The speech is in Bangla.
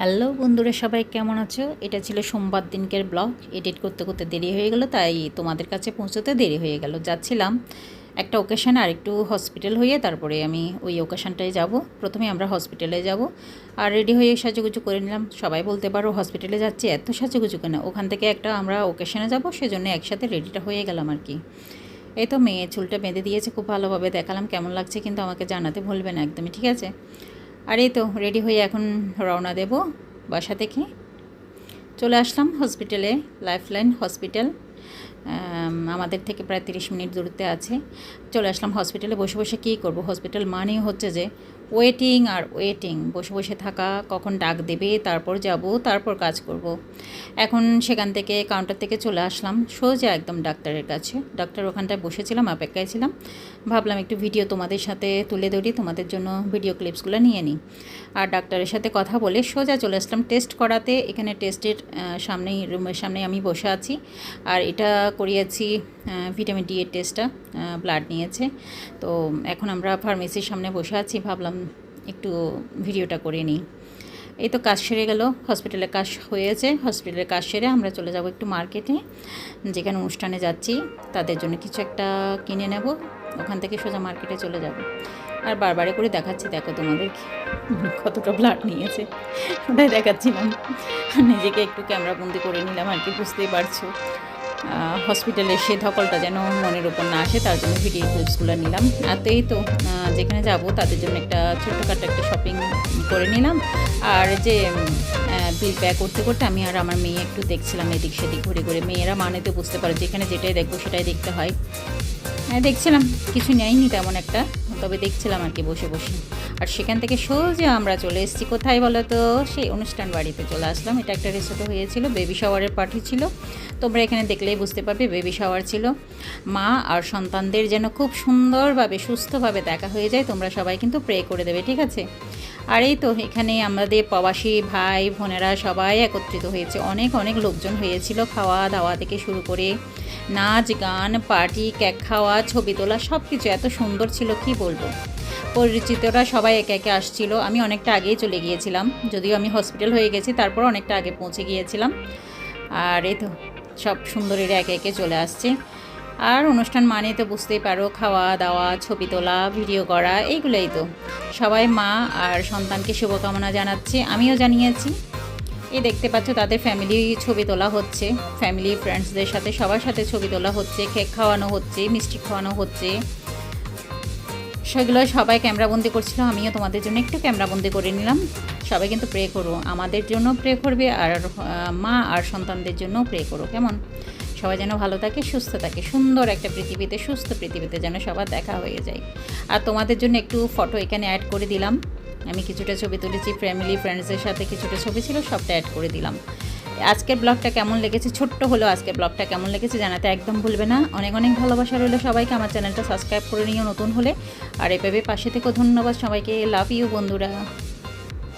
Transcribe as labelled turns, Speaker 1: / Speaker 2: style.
Speaker 1: হ্যালো বন্ধুরা, সবাই কেমন আছো? এটা ছিল সোমবার দিনকের ব্লগ। এডিট করতে করতে দেরি হয়ে গেল, তাই তোমাদের কাছে পৌঁছতে দেরি হয়ে গেল। যাচ্ছিলাম একটা ওকেশান আর একটু হসপিটাল হয়ে, তারপরে আমি ওই ওকেশানটায় যাব। প্রথমে আমরা হসপিটালে যাব আর রেডি হয়ে সাজুগুজু করে নিলাম। সবাই বলতে পারো হসপিটালে যাচ্ছি এত সাজুগুজু কেন? ওখান থেকে একটা আমরা ওকেশানে যাব, সেজন্য একসাথে রেডিটা হয়ে গেলাম আর কি। এই তো মেয়ে চুলটা বেঁধে দিয়েছে, খুব ভালোভাবে দেখালাম কেমন লাগছে, কিন্তু আমাকে জানাতে ভুলবে না, একদমই ঠিক আছে। আর এই তো রেডি হয়ে এখন রওনা দেব বাসা থেকে। চলে আসলাম হসপিটালে লাইফলাইন হসপিটাল আমাদের থেকে প্রায় তিরিশ মিনিট দূরত্বে আছে। চলে আসলাম হসপিটালে বসে বসে কী করব? হসপিটাল মানেই হচ্ছে যে ওয়েটিং আর ওয়েটিং বসে বসে থাকা, কখন ডাক দেবে, তারপর যাব, তারপর কাজ করব। এখন সেখান থেকে কাউন্টার থেকে চলে আসলাম, সোজা একদম ডাক্তারের কাছে। ডাক্তার ওখানটায় বসেছিলাম, অপেক্ষায় ছিলাম। ভাবলাম একটু ভিডিও তোমাদের সাথে তুলে ধরি, তোমাদের জন্য ভিডিও ক্লিপসগুলো নিয়ে নিই। আর ডাক্তারের সাথে কথা বলে সোজা চলে আসলাম টেস্ট করাতে। এখানে টেস্টের সামনেই রুমের সামনেই আমি বসে আছি। আর এটা করিয়েছি ভিটামিন ডি এর টেস্টটা ব্লাড নিয়েছে। তো এখন আমরা ফার্মেসির সামনে বসে আছি, ভাবলাম একটু ভিডিওটা করে নিই। এই তো কাজ সেরে গেল হসপিটালে কাজ হয়েছে হসপিটালের কাজ সেরে আমরা চলে যাব একটু মার্কেটে যেখানে অনুষ্ঠানে যাচ্ছি, তাদের জন্য কিছু একটা কিনে নেব, ওখান থেকে সোজা মার্কেটে চলে যাব। আর বারবারে করে দেখাচ্ছি, দেখো তোমাদের কতটা ব্লাড নিয়েছে। ওটাই দেখাচ্ছিলাম নিজেকে একটু ক্যামেরাবন্দি করে নিলাম আর কি, বুঝতেই পারছ। হসপিটালের সে ধকলটা যেন মনের উপর না আসে, তার জন্য ভিডিও ক্লিপসগুলো নিলাম। আর তো এই তো যেখানে যাব, তাদের জন্য একটা ছোটোখাটো একটা শপিং করে নিলাম। আর যে বিল পে করতে করতে আমি আর আমার মেয়ে একটু দেখছিলাম এদিক সেদিক, ঘুরে ঘুরে। মেয়েরা মানে তো বুঝতে পারে, যেখানে যেটাই দেখব সেটাই দেখতে হয়। হ্যাঁ দেখছিলাম, কিছু নেয়নি তেমন একটা, তবে দেখছিলাম আর কি বসে বসে। আর সেখান থেকে সোজা আমরা চলে এসেছি। কোথায় বলো তো সেই অনুষ্ঠান বাড়িতে চলে আসলাম। এটা একটা রেসোর্টে হয়েছিল বেবি শাওয়ারের পার্টি ছিল। তোমরা এখানে দেখলেই বুঝতে পারবে বেবি শাওয়ার ছিল। মা আর সন্তানদের যেন খুব সুন্দরভাবে, সুস্থভাবে দেখা হয়ে যায়, তোমরা সবাই কিন্তু প্রে করে দেবে, ঠিক আছে? আর এই তো এখানে আমাদের প্রবাসী ভাই, বোনেরা সবাই একত্রিত হয়েছে। অনেক অনেক লোকজন হয়েছিল খাওয়া দাওয়া থেকে শুরু করে নাচ, গান পার্টি কেক খাওয়া, ছবি তোলা সব কিছু এত সুন্দর ছিল, কি বলব? পরিচিতরা সবাই একে একে আসছিল। আমি অনেকটা আগেই চলে গিয়েছিলাম, যদিও আমি হসপিটাল হয়ে গেছি, তারপর অনেকটা আগে পৌঁছে গিয়েছিলাম। আর এই তো, সব সুন্দরীরা একে একে চলে আসছে। আর অনুষ্ঠান মানে তো বুঝতেই পারো, খাওয়া দাওয়া, ছবি তোলা ভিডিও করা, এইগুলোই তো। সবাই মা আর সন্তানকে শুভকামনা জানাচ্ছে, আমিও জানিয়েছি। এই দেখতে পাচ্ছ, তাদের ফ্যামিলি ছবি তোলা হচ্ছে। ফ্যামিলি ফ্রেন্ডসদের সাথে সবার সাথে ছবি তোলা হচ্ছে কেক খাওয়ানো হচ্ছে, মিষ্টি খাওয়ানো হচ্ছে। সেগুলো সবাই ক্যামেরাবন্দি করছিল, আমিও তোমাদের জন্য একটু ক্যামেরাবন্দি করে নিলাম। সবাই কিন্তু প্রে করো, আমাদের জন্য প্রে করবে আর মা আর সন্তানদের জন্য প্রে করো, কেমন? সবাই যেন ভালো থাকে, সুস্থ থাকে, সুন্দর একটা পৃথিবীতে, সুস্থ পৃথিবীতে যেন সবার দেখা হয়ে যায়। আর তোমাদের জন্য একটু ফটো এখানে অ্যাড করে দিলাম। আমি কিছুটা ছবি তুলেছি ফ্যামিলি ফ্রেন্ডসের সাথে কিছুটা ছবি ছিল, সবটা অ্যাড করে দিলাম। আজকের ব্লগটা কেমন লেগেছে? ছোট্ট হলেও আজকের ব্লগটা কেমন লেগেছে জানাতে একদম ভুলবে না। অনেক অনেক ভালোবাসা রইল সবাইকে। আমার চ্যানেলটা সাবস্ক্রাইব করে নিও নতুন হলে। আর এভাবে পাশে থেকেও ধন্যবাদ সবাইকে। লাভ ইউ বন্ধুরা।